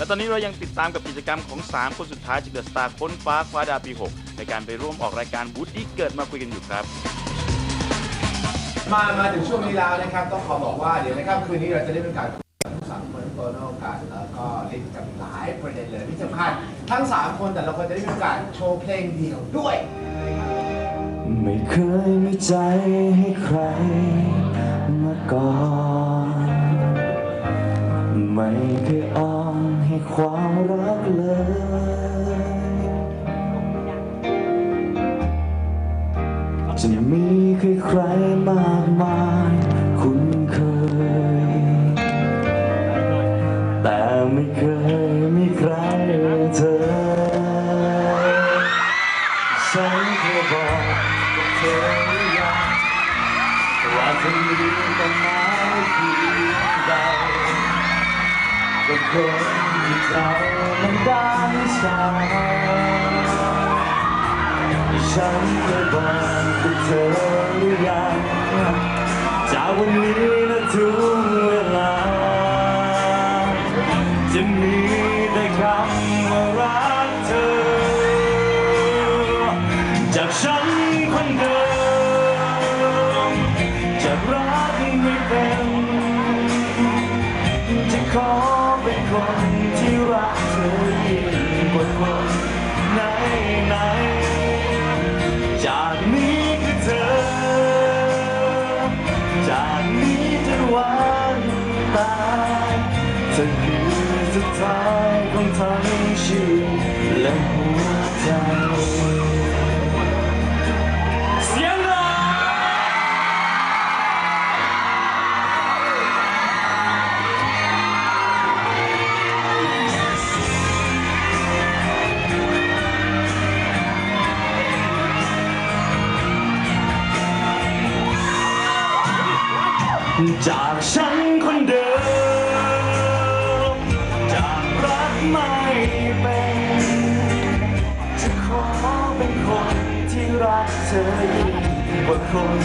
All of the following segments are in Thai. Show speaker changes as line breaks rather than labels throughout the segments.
และตอนนี้เรายังติดตามกับกิจกรรมของ 3 คนสุดท้ายจากเดอะสตาร์ค้นฟ้าคว้าดาวปี 6 ในการไปร่วมออกรายการบูธที่เกิดมาคุยกันอยู่ครับ
มามาถึงช่วงนี้แล้วนะครับ ต้องขอบอกว่าเดี๋ยวนะครับคืนนี้เราจะได้เป็นการคุยกับทั้งสามคนโตโน่กันแล้วก็เล่นกับหลายประเด็นเลยที่สำคัญทั้งสามคนแต่ละคนจะได้มีโอกาสโชว์เพลงเดี่ยวด้วย
ไม่เคยมีใจให้ใครมาก่อน ไม่เคยอ้อน ให้ความรักเลย จะมีใครใครมากมายคุ้นเคย แต่ไม่เคยมีใครเธอฉันเคยบอกกับเธออยังว่าเธอมีต้นไม้เพียงใด กับคนที่เรามันได้ใช้ฉันเคยบอกกับเธอหรือยังจากวันนี้และทุกเวลาจะมี ไหนไหนจากนี้คือเธอ จากนี้จนวันตายเธอคือสุดท้ายของทั้งชีวิตและหัวใจ ไม่เป็นจะขอเป็นคนที่รักเธอยิ่งกว่าคน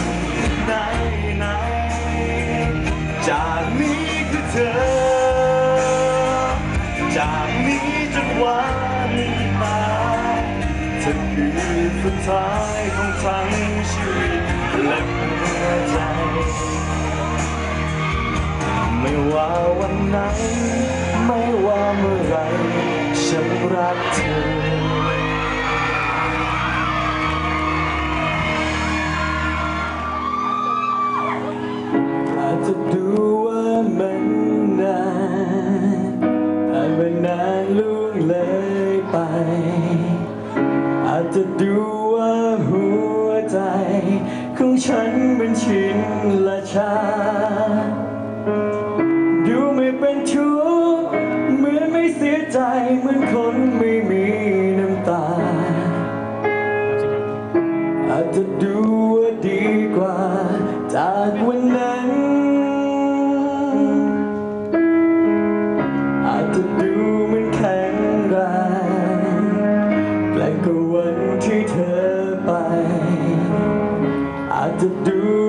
ไหนไหนๆจากนี้คือเธอ จากนี้จนวันตายเธอคือสุดท้ายของทั้งชีวิตและหัวใจ ไม่ว่าวันไหนไม่ว่าเมื่อไร ไป อาจจะดูว่าหัวใจของฉันมันชินละชา ดูไม่เป็นทุกข์เหมือนไม่เสียใจเหมือนคน ไปอาจจะดู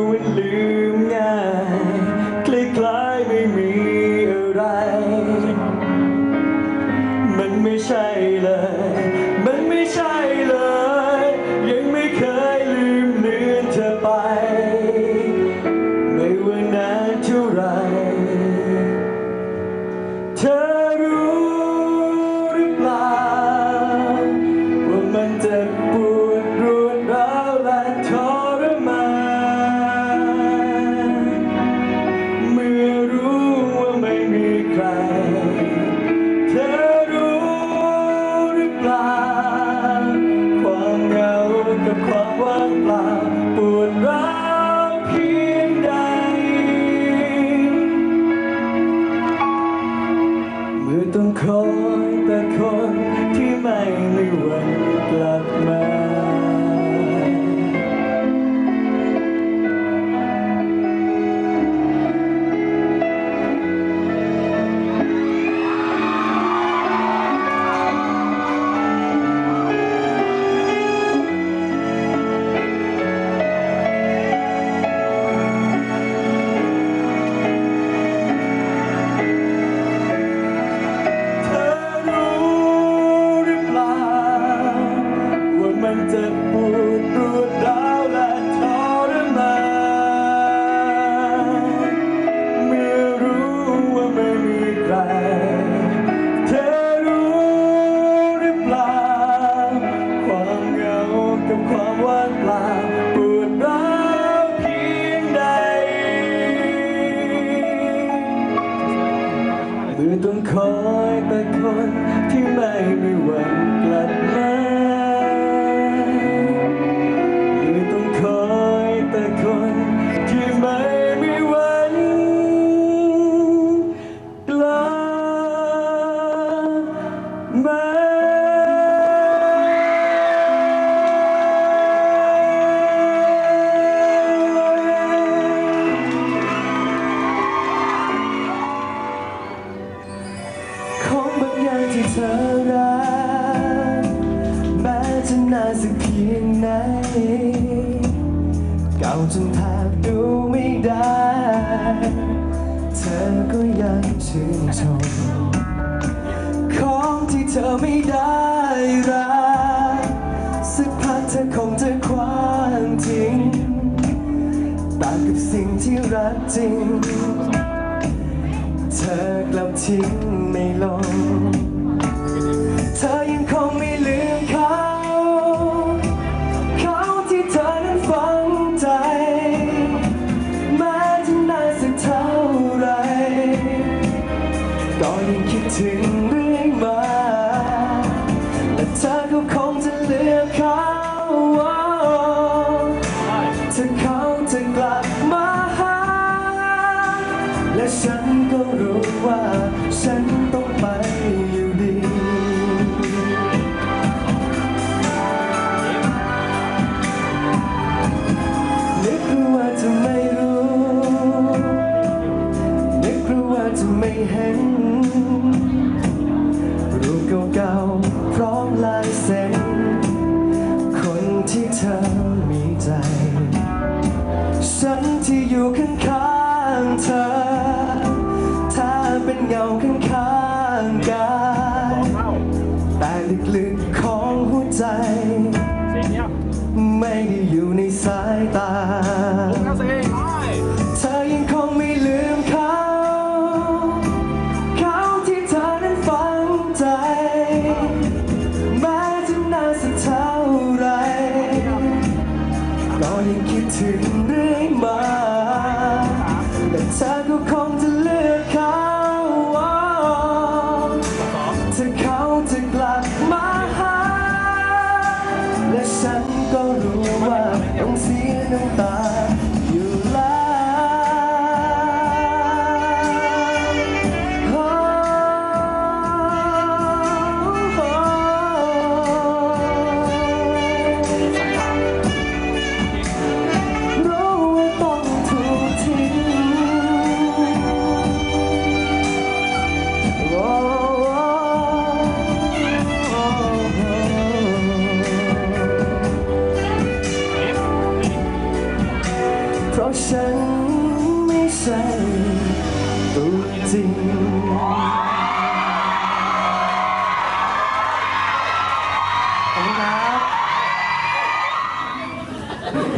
รื ก่า
จนแทบดูไม่ได้ เธอก็ยังชื่นชม ของที่เธอไม่ได้รักสักพักเธอคงจะคว้างทิ้งต่างกับสิ่งที่รักจริง เธอกลับทิ้งไม่ลง ฉันก็รู้ว่าฉันต้องไปอยู่ดี นึกรู้ว่าจะไม่รู้ นึกรู้ว่าจะไม่เห็น รูปเก่าๆพร้อมลายเซ็นคน ข้างๆกายแต่ลึกๆของหัวใจ ไม่ได้อยู่ในสายตา ตา เพราะฉันไม่ใช่ตัวจริง